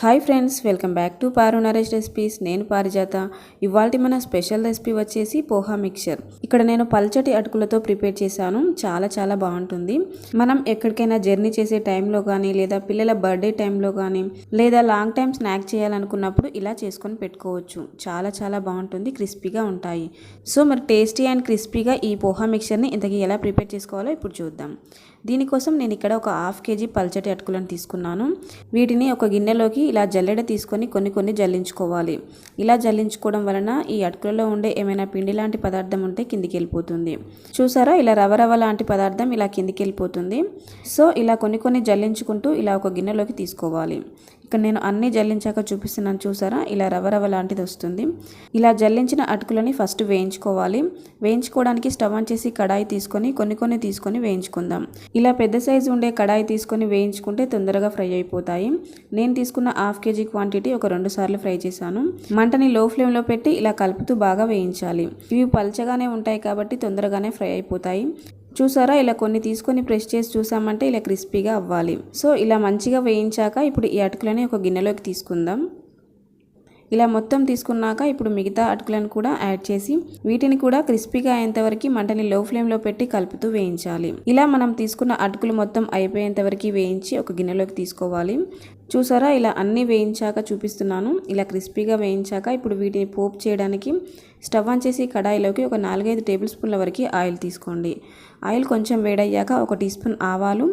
Hi friends welcome back to Paru Naresh recipes. నేను పారిజాత. ఇవాళ మన స్పెషల్ రెసిపీ వచ్చేసి పోహా మిక్చర్. ఇక్కడ నేను పల్చటి అటుకులతో ప్రిపేర్ చేశాను. చాలా చాలా బాగుంటుంది. మనం ఎక్కడికైనా జర్నీ చేసే టైంలో కానీ లేదా పిల్లల బర్త్డే టైంలో కానీ లేదా లాంగ్ టైం స్నాక్ చేయాలనుకున్నప్పుడు ఇలా చేసుకొని పెట్టుకోవచ్చు. చాలా చాలా బాగుంటుంది క్రిస్పీగా ఉంటాయి. సో మరి టేస్టీ అండ్ క్రిస్పీగా ఈ పోహా మిక్చర్ని ఇంతకీ ఎలా ప్రిపేర్ చేసుకోవాలో ఇప్పుడు చూద్దాం. దీనికోసం నేను ఇక్కడ ఒక హాఫ్ కేజీ పల్చటి అటుకులను తీసుకున్నాను. వీటిని ఒక గిన్నెలోకి ఇలా జల్లెడ తీసుకొని కొన్ని కొన్ని జల్లించుకోవాలి. ఇలా జల్లించుకోవడం వలన ఈ అటుకులలో ఉండే ఏమైనా పిండి లాంటి పదార్థం ఉంటే కిందికి వెళ్ళిపోతుంది. చూసారా? ఇలా రవ రవ లాంటి పదార్థం ఇలా కిందికి వెళ్ళిపోతుంది. సో ఇలా కొన్ని కొన్ని జల్లించుకుంటూ ఇలా ఒక గిన్నెలోకి తీసుకోవాలి. ఇక్కడ నేను అన్నీ జల్లించాక చూపిస్తున్నాను చూసారా? ఇలా రవ రవ లాంటిది వస్తుంది. ఇలా జల్లించిన అటుకులని ఫస్ట్ వేయించుకోవాలి. వేయించుకోవడానికి స్టవ్ ఆన్ చేసి కడాయి తీసుకొని కొన్ని కొన్ని తీసుకొని వేయించుకుందాం. ఇలా పెద్ద సైజు ఉండే కడాయి తీసుకొని వేయించుకుంటే తొందరగా ఫ్రై అయిపోతాయి. నేను తీసుకున్న హాఫ్ కేజీ క్వాంటిటీ ఒక రెండు సార్లు ఫ్రై చేశాను. మంటని లో ఫ్లేమ్లో పెట్టి ఇలా కలుపుతూ బాగా వేయించాలి. ఇవి పల్చగానే ఉంటాయి కాబట్టి తొందరగానే ఫ్రై అయిపోతాయి. చూసారా? ఇలా కొన్ని తీసుకొని ప్రెస్ చేసి చూసామంటే ఇలా క్రిస్పీగా అవ్వాలి. సో ఇలా మంచిగా వేయించాక ఇప్పుడు ఈ అటుకులని ఒక గిన్నెలోకి తీసుకుందాం. ఇలా మొత్తం తీసుకున్నాక ఇప్పుడు మిగతా అటుకులను కూడా యాడ్ చేసి వీటిని కూడా క్రిస్పీగా అయ్యేంతవరకు మంటని లో ఫ్లేమ్లో పెట్టి కలుపుతూ వేయించాలి. ఇలా మనం తీసుకున్న అటుకులు మొత్తం అయిపోయేంతవరకు వేయించి ఒక గిన్నెలోకి తీసుకోవాలి. చూసారా? ఇలా అన్నీ వేయించాక చూపిస్తున్నాను. ఇలా క్రిస్పీగా వేయించాక ఇప్పుడు వీటిని పోపు చేయడానికి స్టవ్ ఆన్ చేసి కడాయిలోకి ఒక నాలుగైదు టేబుల్ స్పూన్ల వరకు ఆయిల్ తీసుకోండి. ఆయిల్ కొంచెం వేడయ్యాక ఒక టీ స్పూన్ ఆవాలు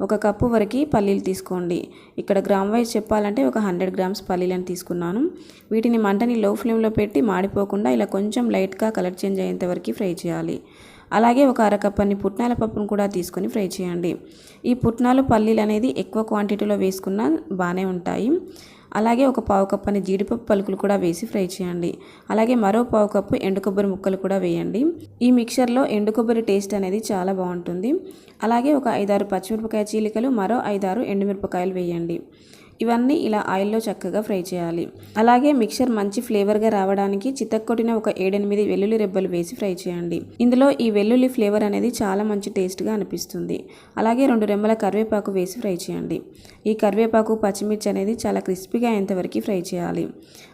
ఒక కప్పు వరకు పల్లీలు తీసుకోండి. ఇక్కడ గ్రామ్ వైజ్ చెప్పాలంటే ఒక హండ్రెడ్ గ్రామ్స్ పల్లీలను తీసుకున్నాను. వీటిని మంటని లో ఫ్లేమ్లో పెట్టి మాడిపోకుండా ఇలా కొంచెం లైట్గా కలర్ చేంజ్ అయ్యేంత వరకు ఫ్రై చేయాలి. అలాగే ఒక అరకప్పని పుట్నాల పప్పును కూడా తీసుకొని ఫ్రై చేయండి. ఈ పుట్నాలు పల్లీలు అనేది ఎక్కువ క్వాంటిటీలో వేసుకున్న బాగానే ఉంటాయి. అలాగే ఒక పావు కప్పని జీడిపప్పు పలుకులు కూడా వేసి ఫ్రై చేయండి. అలాగే మరో పావు కప్పు ఎండు కొబ్బరి ముక్కలు కూడా వేయండి. ఈ మిక్చర్లో ఎండు కొబ్బరి టేస్ట్ అనేది చాలా బాగుంటుంది. అలాగే ఒక ఐదారు పచ్చిమిరపకాయ చీలికలు మరో ఐదారు ఎండుమిరపకాయలు వేయండి. ఇవన్నీ ఇలా ఆయిల్లో చక్కగా ఫ్రై చేయాలి. అలాగే మిక్చర్ మంచి ఫ్లేవర్గా రావడానికి చితక్కొట్టిన ఒక ఏడెనిమిది వెల్లుల్లి రెబ్బలు వేసి ఫ్రై చేయండి. ఇందులో ఈ వెల్లుల్లి ఫ్లేవర్ అనేది చాలా మంచి టేస్ట్గా అనిపిస్తుంది. అలాగే రెండు రెమ్మల కరివేపాకు వేసి ఫ్రై చేయండి. ఈ కరివేపాకు పచ్చిమిర్చి అనేది చాలా క్రిస్పీగా అయ్యేంతవరకు ఫ్రై చేయాలి.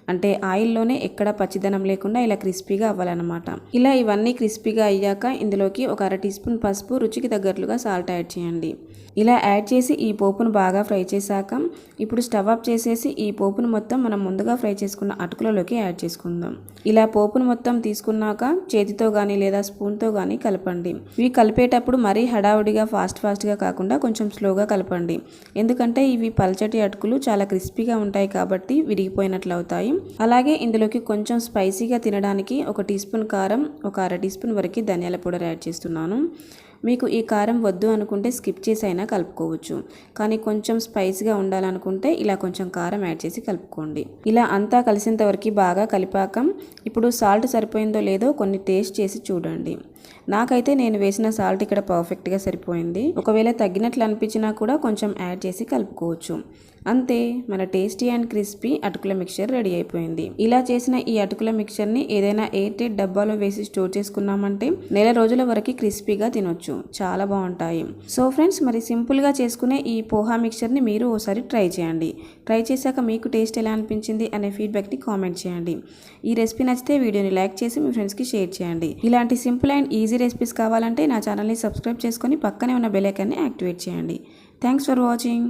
అంటే ఆయిల్లోనే ఎక్కడ పచ్చిదనం లేకుండా ఇలా క్రిస్పీగా అవ్వాలన్నమాట. ఇలా ఇవన్నీ క్రిస్పీగా అయ్యాక ఇందులోకి ఒక అర టీ స్పూన్ పసుపు రుచికి తగ్గట్లుగా సాల్ట్ యాడ్ చేయండి. ఇలా యాడ్ చేసి ఈ పోపును బాగా ఫ్రై చేశాక ఇప్పుడు స్టవ్ ఆఫ్ చేసేసి ఈ పోపును మొత్తం మనం ముందుగా ఫ్రై చేసుకున్న అటుకులలోకి యాడ్ చేసుకుందాం. ఇలా పోపును మొత్తం తీసుకున్నాక చేతితో కానీ లేదా స్పూన్తో కానీ కలపండి. ఇవి కలిపేటప్పుడు మరీ హడావుడిగా ఫాస్ట్ ఫాస్ట్గా కాకుండా కొంచెం స్లోగా కలపండి. ఎందుకంటే ఇవి పల్చటి అటుకులు చాలా క్రిస్పీగా ఉంటాయి కాబట్టి విరిగిపోయినట్లు అవుతాయి అలాగే ఇందులోకి కొంచెం స్పైసీగా తినడానికి ఒక టీ స్పూన్ కారం ఒక అర టీ స్పూన్ వరకు ధనియాల పౌడర్ యాడ్ చేస్తున్నాను. మీకు ఈ కారం వద్దు అనుకుంటే స్కిప్ చేసి అయినా కలుపుకోవచ్చు. కానీ కొంచెం స్పైస్గా ఉండాలనుకుంటే ఇలా కొంచెం కారం యాడ్ చేసి కలుపుకోండి. ఇలా అంతా కలిసేంత వరకు బాగా కలిపాక ఇప్పుడు సాల్ట్ సరిపోయిందో లేదో కొన్ని టేస్ట్ చేసి చూడండి. నాకైతే నేను వేసిన సాల్ట్ ఇక్కడ పర్ఫెక్ట్గా సరిపోయింది. ఒకవేళ తగ్గినట్లు అనిపించినా కూడా కొంచెం యాడ్ చేసి కలుపుకోవచ్చు. అంతే మన టేస్టీ అండ్ క్రిస్పీ అటుకుల మిక్చర్ రెడీ అయిపోయింది. ఇలా చేసిన ఈ అటుకుల మిక్చర్ని ఏదైనా ఎయిర్ టైట్ డబ్బాలో వేసి స్టోర్ చేసుకున్నామంటే నెల రోజుల వరకు క్రిస్పీగా తినొచ్చు. చాలా బాగుంటాయి. సో ఫ్రెండ్స్ మరి సింపుల్గా చేసుకునే ఈ పోహా మిక్చర్ని మీరు ఓసారి ట్రై చేయండి. ట్రై చేశాక మీకు టేస్ట్ ఎలా అనిపించింది అనే ఫీడ్బ్యాక్ని కామెంట్ చేయండి. ఈ రెసిపీ నచ్చితే వీడియోని లైక్ చేసి మీ ఫ్రెండ్స్కి షేర్ చేయండి. ఇలాంటి సింపుల్ అండ్ ఈజీ రెసిపీస్ కావాలంటే నా ఛానల్ని సబ్స్క్రైబ్ చేసుకొని పక్కనే ఉన్న బెల్ ఐకాన్ని యాక్టివేట్ చేయండి. Thanks for watching.